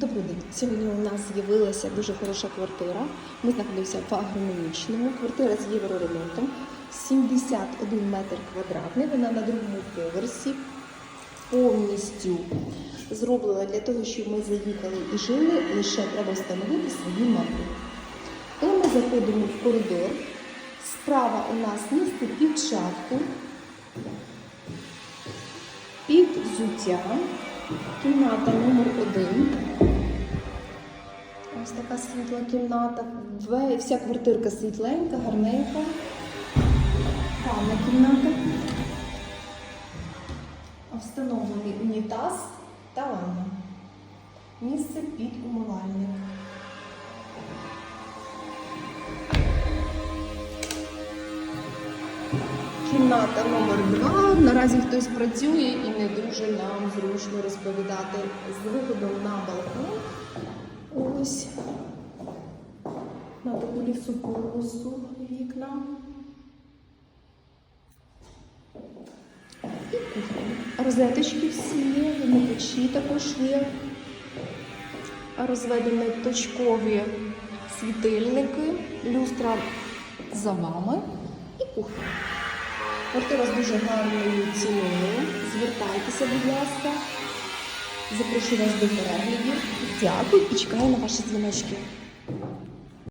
Добрий день. Сьогодні у нас з'явилася дуже хороша квартира. Ми знаходимося в агрономічному. Квартира з євроремонтом. 71 метр квадратний. Вона на другому поверсі повністю зроблена для того, щоб ми заїхали і жили, лише треба встановити свої метри. Коли ми заходимо в коридор, справа у нас місце під шафку, під взуття, кімната номер 1 така світла кімната. Вся квартирка світленька, гарненька. Ванна кімната. Встановлений унітаз та ванна. Місце під умивальник. Кімната номер два. Наразі хтось працює і не дуже нам зручно розповідати з виходом на балкон. Ось на таку лісополосу вікна. І кухня. Розеточки всі є, вимикачі також є. Розведені точкові світильники, люстра за вами і кухня. Квартира з дуже гарною ціною. Звертайтеся, будь ласка. Запрошую вас до переглядів. Дякую і чекаю на ваші дзвіночки.